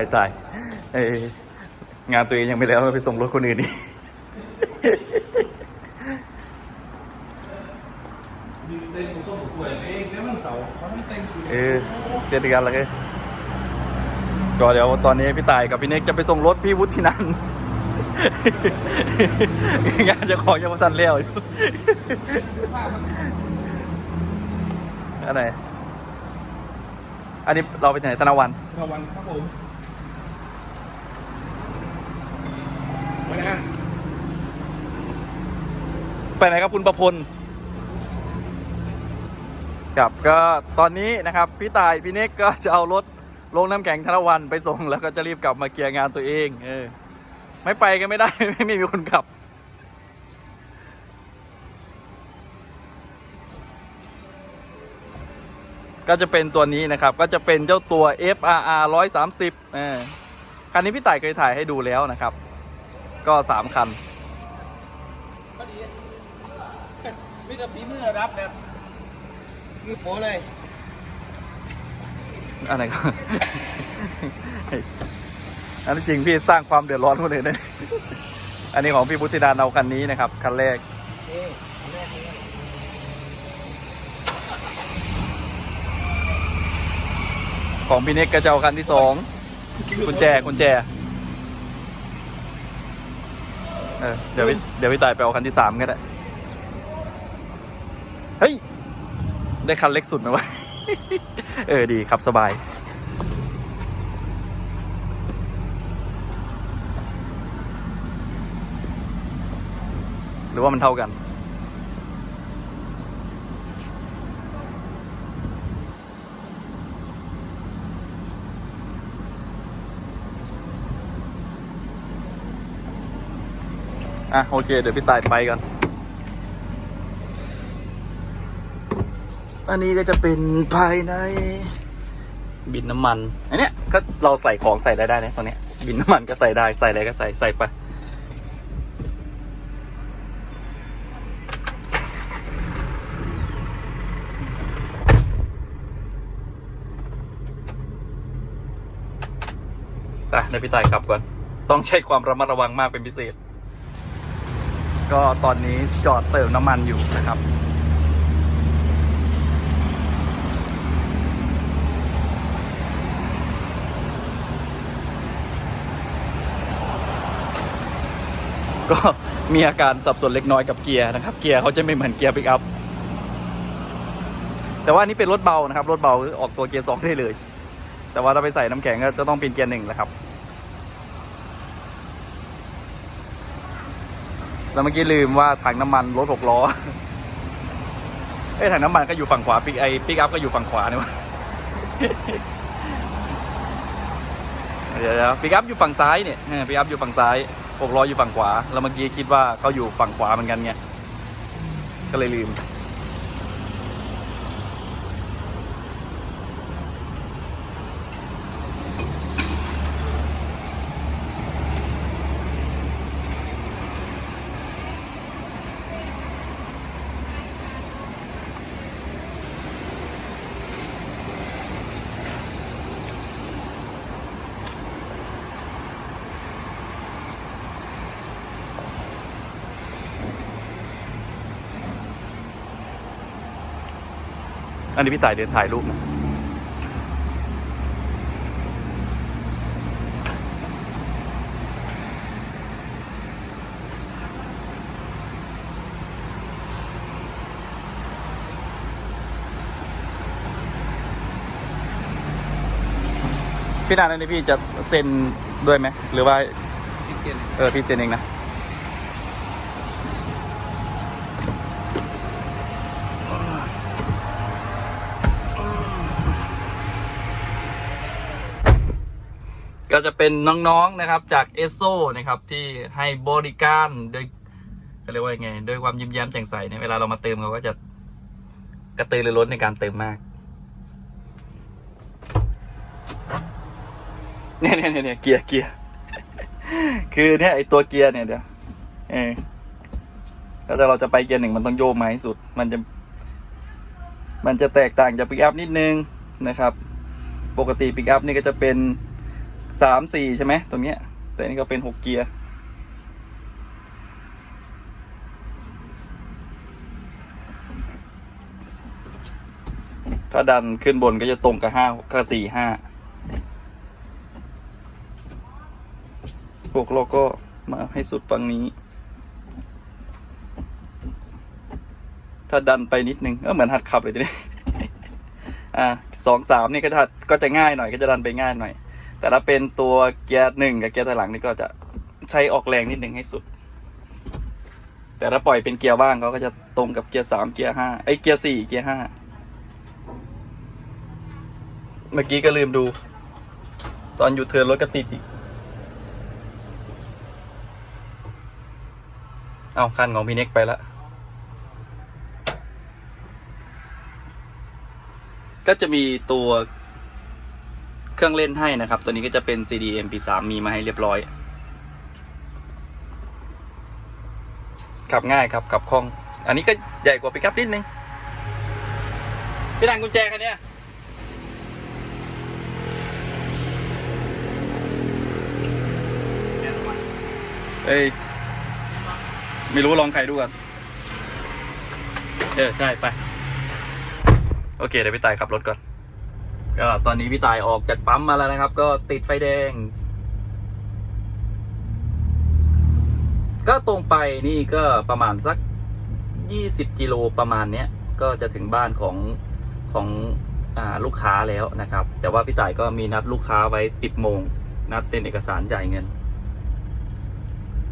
ายตายเอ้ยงานตัวเองยังไม่แล้วไปส่งรถคนอื่นนี่ยืนเต้นกูส้มกูกล้วยเองแต่มันเสาร์เขาไม่เต้นกูเออเสียดกันแล้วก็ก็เดี๋ยวตอนนี้พี่ตายกับพี่เน็กจะไปส่งรถพี่วุฒินันท์งานเจะของยังไม่ทันเลี้ยวอยู่อันไหนอันนี้เราไปไหนธนวันรางวัลครับผม ไปนะไปไหนครับคุณประพลครับก็ตอนนี้นะครับพี่ตายพี่เน็กก็จะเอารถลงน้ำแข็งธนวันไปส่งแล้วก็จะรีบกลับมาเคลียร์งานตัวเองเออไม่ไปกันไม่ได้ ไม่มีคนขับ ก็จะเป็นตัวนี้นะครับ ก็จะเป็นเจ้าตัว FRR 130เออคันนี้พี่ต่ายเคยถ่ายให้ดูแล้วนะครับ ก็3คัน ก็ดีมีแต่ฝีมือรับแบบมือโปเลยอันไหนก็ อันนี้จริงพี่สร้างความเดือดร้อนคนอื่นนะอันนี้ของพี่พุทธิดานเอาคันนี้นะครับ คันแรกเอ๊ะแรกเลยของพี่เน็กก็จะเอาคันที่สองกุญแจกุญแจ เออเดี๋ยวพี่เดี๋ยวพี่ตายไปเอาคันที่สามก็ได้ เฮ้ย ได้คันเล็กสุดนะวะ เออดีครับสบาย หรือว่ามันเท่ากัน อะโอเค เดี๋ยวพี่ตายไปก่อนอันนี้ก็จะเป็นภายใน บินน้ำมัน อันเนี้ยก็เราใส่ของใส่ได้ได้นะตรงเนี้ย บินน้ำมันก็ใส่ได้ ใส่อะไรก็ใส่ใส่ไปไปเดี๋ยวพี่ตายกลับก่อน ต้องใช้ความระมัดระวังมากเป็นพิเศษ ก็ตอนนี้จอดเติมน้ำมันอยู่นะครับก็มีอาการสับสนเล็กน้อยกับเกียร์นะครับ เกียร์เขาจะไม่เหมือนเกียร์ปิกอัพ แต่ว่านี้เป็นรถเบานะครับ รถเบาออกตัวเกียร์สองได้เลย แต่ว่าถ้าไปใส่น้ำแข็งก็จะต้องเป็นเกียร์หนึ่งแหละครับ แล้วเมื่อกี้ลืมว่าถังน้ำมันรถหกล้อ เอ้ยถังน้ำมันก็อยู่ฝั่งขวาปิกไอปิกอัพก็อยู่ฝั่งขวาเนี่ยวะเดี๋ยวเดี๋ยวปิกอัพอยู่ฝั่งซ้ายเนี่ยปิกอัพอยู่ฝั่งซ้ายหกล้ออยู่ฝั่งขวา แล้วเมื่อกี้คิดว่าเขาอยู่ฝั่งขวาเหมือนกันไงก็เลยลืม อันนี้พี่สายเดินถ่ายรูปนะพี่นานอันนี้พี่จะเซ็นด้วยไหมหรือว่าพี่เกียร์เออพี่เซ็นเองนะ ก็จะเป็นน้องๆนะครับจากเอสโซนะครับที่ให้บริการโดยเขาเรียกว่าไงด้วยความยิ้มแย้มแจ่มใสเนี่ยเวลาเรามาเติมเขาก็จะกระตือรือร้นในการเติมมากเนี่ยเนี่ยเนี่ยเนี่ยเกียร์เกียร์คือเนี่ยไอตัวเกียร์เนี่ยเดี๋ยวเออถ้าเราจะไปเกียร์หนึ่งมันต้องโยกมาให้สุด มันจะ มันจะแตกต่างจากปิกอัพนิดนึงนะครับ ปกติปิกอัพนี่ก็จะเป็น สามสี่ใช่ไหมตรงเนี้ย แต่อันนี่ก็เป็นหกเกียร์ถ้าดันขึ้นบนก็จะตรงกับห้ากับสี่ห้าหกเราก็มาให้สุดฝั่งนี้ ถ้าดันไปนิดนึงก็เหมือนหัดขับเลยทีนี้อ่าสองสามนี่ก็จะก็จะง่ายหน่อยก็จะดันไปง่ายหน่อย แต่ถ้าเป็นตัวเกียร์หนึ่งกับเกียร์ถอยหลังนี่ก็จะใช้ออกแรงนิดหนึ่งให้สุด แต่ถ้าปล่อยเป็นเกียร์ว่างเขาก็จะตรงกับเกียร์สามเกียร์ห้าไอ้เกียร์สี่เกียร์ห้าเมื่อกี้ก็ลืมดู ตอนอยู่เทิร์นรถก็ติดอีก เอาคันของพี่เน็กไปแล้วก็จะมีตัว เครื่องเล่นให้นะครับ ตัวนี้ก็จะเป็น CD MP3 มีมาให้เรียบร้อย ขับง่ายครับ ขับคล่อง อันนี้ก็ใหญ่กว่าปิกอัพนิดนึงพี่ดังกุญแจคันเนี้ยเอ้ยไม่รู้ลองใครดูกันเออ ใช่ ไป โอเค เดี๋ยวพี่ตายขับรถก่อน ก็ตอนนี้พี่ตายออกจากปั๊มมาแล้วนะครับ ก็ติดไฟแดง ก็ตรงไปนี่ก็ประมาณสักยี่สิบกิโลประมาณเนี้ย ก็จะถึงบ้านของของอลูกค้าแล้วนะครับ แต่ว่าพี่ต่ายก็มีนัดลูกค้าไว้สิบโมง นัดเซ็นเอกสารจ่ายเงิน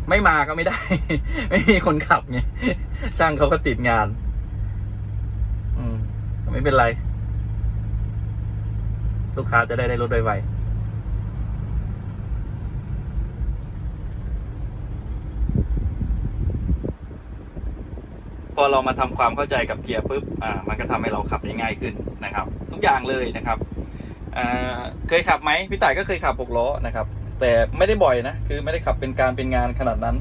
ไม่มาก็ไม่ได้ ไม่มีคนขับไงช่างเขาก็ติดงาน อืมไม่เป็นไร ลูกค้าจะได้ได้รถไวๆพอเรามาทำความเข้าใจกับเกียร์ปุ๊บ อ่า มันก็ทำให้เราขับได้ง่ายขึ้นนะครับ ทุกอย่างเลยนะครับ อ่า เคยขับไหมพี่ต่ายก็เคยขับหกล้อนะครับ แต่ไม่ได้บ่อยนะ คือไม่ได้ขับเป็นการเป็นงานขนาดนั้น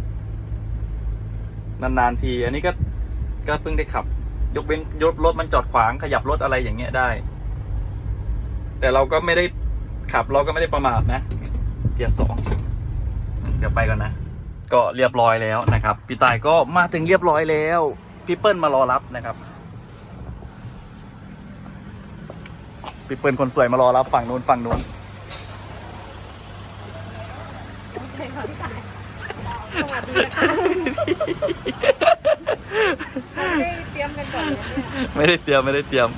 นานๆที อันนี้ก็ ก็เพิ่งได้ขับ ยกเว้นยกรถมันจอดขวางขยับรถอะไรอย่างเงี้ยได้ แต่เราก็ไม่ได้ขับเราก็ไม่ได้ประมาทนะเกียร์สองเดี๋ยวไปก่อนนะ ก็เรียบร้อยแล้วนะครับ พี่ตายก็มาถึงเรียบร้อยแล้วพี่เปิ้ลมารอรับนะครับพี่เปิ้ลคนสวยมารอรับฝั่งนู้นฝั่งนู้นสวัสดีนะคะไม่ได้เตรียมกันก่อนเลยเนี่ยไม่ได้เตรียมไม่ได้เตรียม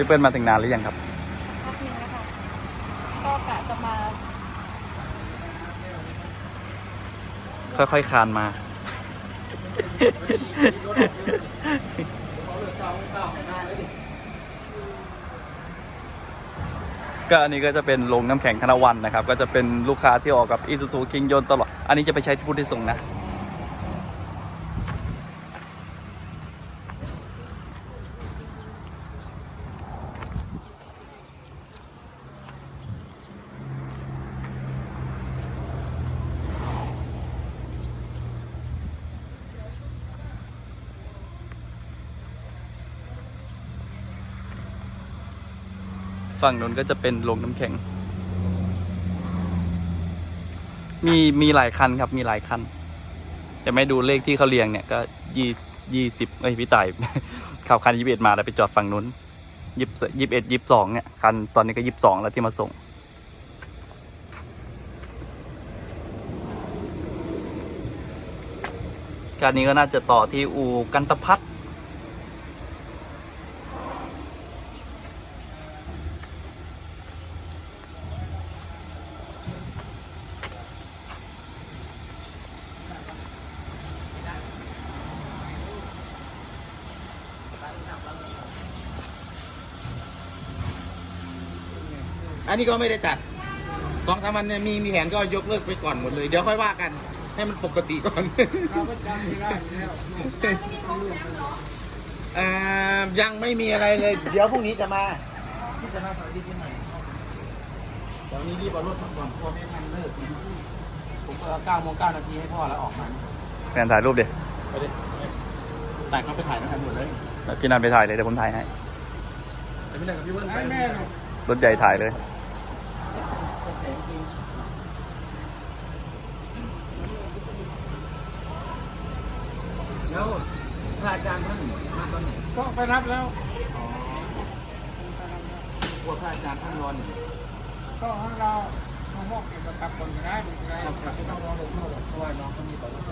พี่เปิ้ลมาถึงนานหรือยังครับพักหนึงนะคะก็กะจะมาค่อยๆคานมา ก็อันนี้ก็จะเป็นโรงน้ำแข็งธนวันนะครับ ก็จะเป็นลูกค้าที่ออกกับอีซูซูคิงยนตลอด อันนี้จะไปใช้ที่พุทธิสงฆ์นะ ฝั่งนู้นก็จะเป็นโรงน้ำแข็ง มีมีหลายคันครับมีหลายคัน จะไม่ดูเลขที่เขาเรียงเนี่ยก็ยี่ยี่สิบเอ้ยพี่ต่ายขับคันยี่สิบเอ็ดมาแล้วไปจอดฝั่งนู้นยี่สิบยี่สิบเอ็ดยี่สิบสองเนี่ยคันตอนนี้ก็ยี่สิบสองแล้วที่มาส่งการนี้ก็น่าจะต่อที่อูกันตพัฒ อันนี้ก็ไม่ได้จัดสองสามวันเนี่ยมีมีแผนก็ยกเลิกไปก่อนหมดเลย เดี๋ยวค่อยว่ากัน ให้มันปกติก่อนอ่ายังไม่มีอะไรเลย เดี๋ยวพรุ่งนี้จะมาที่จะมาสวัสดีปีใหม่เดี๋ยวนี้รีบเอารถมาก่อนเพราะว่าไม่ทันเลิกผมก็เก้าโมงเก้านาทีให้พ่อแล้วออกมาแฟนถ่ายรูปเดี๋ยวไปดิแต่เขาไปถ่ายด้วยกันหมดเลยพี่นันไปถ่ายเลยเดี๋ยวผมถ่ายให้แต่ไม่ได้กับพี่เบิ้ลไปแม่ รถใหญ่ถ่ายเลย แล้วพระอาจารย์ท่านมาตอนไหนก็ไปรับแล้ว กลัวพระอาจารย์ท่านรอนก็ให้เรามาบอกเกี่ยวกับตับคนก็ได้ดูได้กลับไปต้องรอลงโทษเพราะว่าน้องเขามีต่อรถ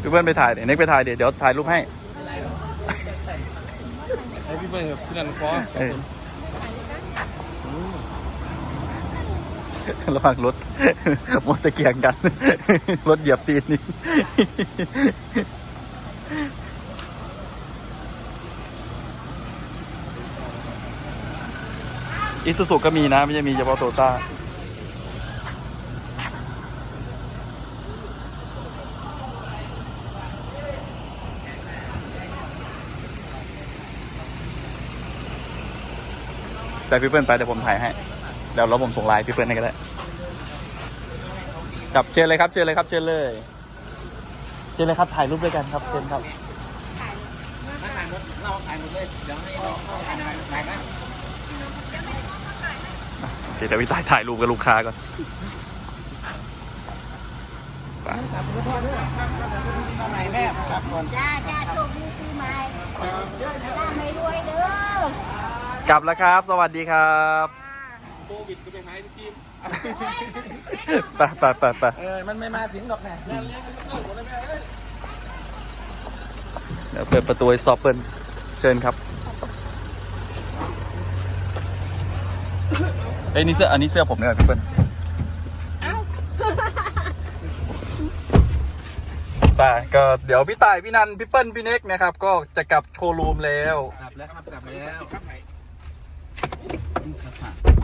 พี่เพื่อนไปถ่ายเดี๋ยวเน็กไปถ่ายเดี๋ยวเดี๋ยวถ่ายรูปให้ ให้พี่เบิ้ลกับพี่นันฟ้อเออ ระหว่างรถมอเตอร์เกียงกัน รถเหยียบตีนนี่อิซูซุก็มีนะ ไม่ใช่มีเฉพาะโตต้าแต่พี่เปิ้ลไปเดี๋ยวผมถ่ายให้ เดี๋ยวเราผมส่งไลน์พี่เปิ้ลให้ก็ได้กับเชิญเลยครับเชิญเลยครับเชิญเลยเชิญเลยครับถ่ายรูปด้วยกันครับเชิญครับถ่ายรถเราถ่ายหมดเลยเดี๋ยวให้น้องเขาถ่ายถ่ายนะโอเคเดี๋ยวพี่ตายถ่ายรูปกับลูกค้าก่อนไปแม่ครับก่อนจ้าจ้าโชคดีปีใหม่จ้าไม่รวยเด้อกลับแล้วครับ สวัสดีครับ วิดก็ไปหายที่ไปไปไปไปเออ มันไม่มาถึงดอกแน่เดี๋ยวเปิดประตูให้ซอฟเปิลเชิญครับเอ้ยนี่เสื้ออันนี้เสื้อผมเนี่ยพี่เปิ้ลเอ้าไปก็เดี๋ยวพี่ต่ายพี่นันพี่เปิ้ลพี่เน็กนะครับ ก็จะกลับโชว์รูมแล้ว กลับแล้วครับกลับแล้วครับ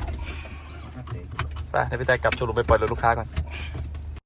ไปเดี๋ยวพี่แต่กลับโชว์รูมไปปล่อยรถลูกค้าก่อน